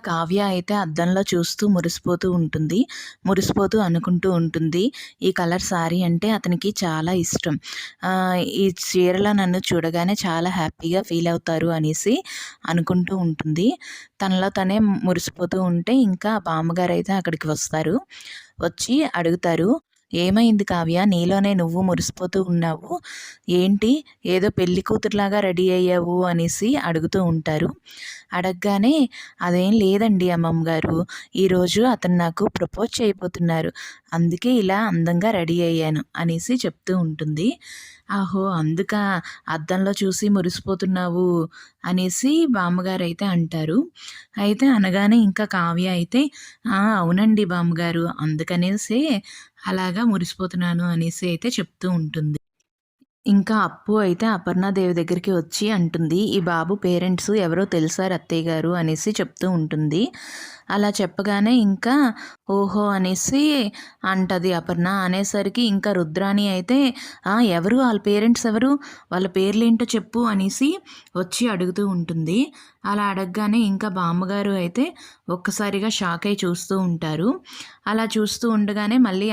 కావ్య అయితే అద్దంలో చూస్తూ మురిసిపోతూ ఉంటుంది మురిసిపోతూ అనుకుంటూ ఉంటుంది. ఈ కలర్ శారీ అంటే అతనికి చాలా ఇష్టం. ఈ చీరలో నన్ను చూడగానే చాలా హ్యాపీగా ఫీల్ అవుతారు అనేసి అనుకుంటూ ఉంటుంది. తనలో తనే మురిసిపోతూ ఉంటే ఇంకా బామ్మగారు అయితే అక్కడికి వస్తారు వచ్చి అడుగుతారు ఏమైంది కావ్య? నీలోనే నువ్వు మురిసిపోతూ ఉన్నావు. ఏంటి? ఏదో పెళ్ళి కూతురులాగా రెడీ అయ్యావు అనేసి అడుగుతూ ఉంటారు. అడగగానే అదేం లేదండి అమ్మమ్మ గారు. ఈరోజు అతను నాకు ప్రపోజ్ చేయబోతున్నారు. అందుకే ఇలా అందంగా రెడీ అయ్యాను అనేసి చెప్తూ ఉంటుంది. ఆహో అందుక అద్దంలో చూసి మురిసిపోతున్నావు అనేసి బామ్మగారు అయితే అంటారు. అయితే అనగానే ఇంకా కావ్య అయితే అవునండి బామ్మగారు అందుకనేసే అలాగా మురిసిపోతున్నాను అనేసి అయితే చెప్తూ ఉంటుంది. ఇంకా అప్పు అయితే అపర్ణాదేవి దగ్గరికి వచ్చి అంటుంది ఈ బాబు పేరెంట్స్ ఎవరో తెలుసారు అత్తయ్య గారు? అనేసి చెప్తూ ఉంటుంది. అలా చెప్పగానే ఇంకా ఓహో అనేసి అంటది అపర్ణ. అనేసరికి ఇంకా రుద్రాణి అయితే ఎవరు? వాళ్ళ పేరెంట్స్ ఎవరు? వాళ్ళ పేర్లు ఏంటో చెప్పు అనేసి వచ్చి అడుగుతూ ఉంటుంది. అలా అడగగానే ఇంకా బామ్మగారు అయితే ఒక్కసారిగా షాక్ అయి చూస్తూ ఉంటారు. అలా చూస్తూ ఉండగానే మళ్ళీ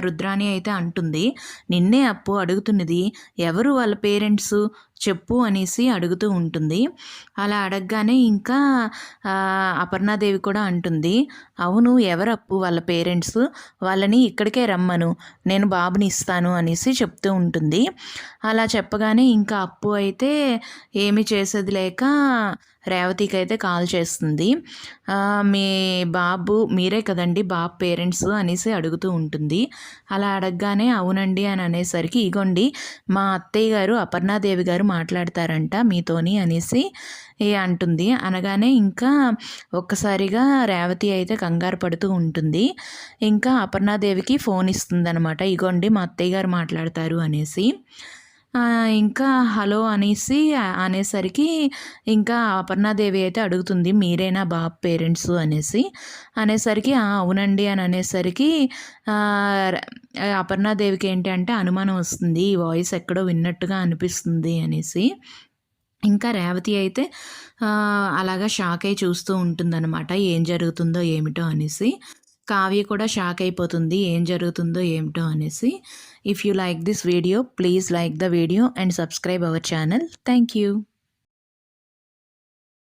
రుద్రాణి అయితే అంటుంది. నిన్నే అప్పు అడుగుతున్నది ఎవరు? వాళ్ళ పేరెంట్స్? చెప్పు అనేసి అడుగుతూ ఉంటుంది. అలా అడగగానే ఇంకా అపర్ణాదేవి కూడా అంటుంది. అవును ఎవరప్పు వాళ్ళ పేరెంట్స్? వాళ్ళని ఇక్కడికే రమ్మను. నేను బాబుని ఇస్తాను అనేసి చెప్తూ ఉంటుంది. అలా చెప్పగానే ఇంకా అప్పు అయితే ఏమి చేసేది లేక రేవతికి అయితే కాల్ చేస్తుంది. మీ బాబు మీరే కదండి బాబు పేరెంట్స్ అనేసి అడుగుతూ ఉంటుంది. అలా అడగగానే అవునండి అని అనేసరికి ఇగోండి మా అత్తయ్య గారు అపర్ణాదేవి గారు మాట్లాడతారంట మీతోని అనేసి అంటుంది. అనగానే ఇంకా ఒక్కసారిగా రేవతి అయితే కంగారు పడుతూ ఉంటుంది. ఇంకా అపర్ణాదేవికి ఫోన్ ఇస్తుంది అనమాట ఇగోండి మా అత్తయ్య గారు మాట్లాడతారు అనేసి. ఇంకా హలో అనేసి అనేసరికి ఇంకా అపర్ణాదేవి అయితే అడుగుతుంది మీరేనా బాబు పేరెంట్స్? అనేసి. అనేసరికి అవునండి అని అనేసరికి అపర్ణాదేవికి ఏంటి అంటే అనుమానం వస్తుంది ఈ వాయిస్ ఎక్కడో విన్నట్టుగా అనిపిస్తుంది అనేసి. ఇంకా రేవతి అయితే అలాగా షాక్ అయి చూస్తూ ఉంటుందన్నమాట ఏం జరుగుతుందో ఏమిటో అనేసి. కావ్య కూడా షాక్ అయిపోతుంది ఏం జరుగుతుందో ఏమిటో అనేసి. If you like this video please like the video and subscribe our channel thank you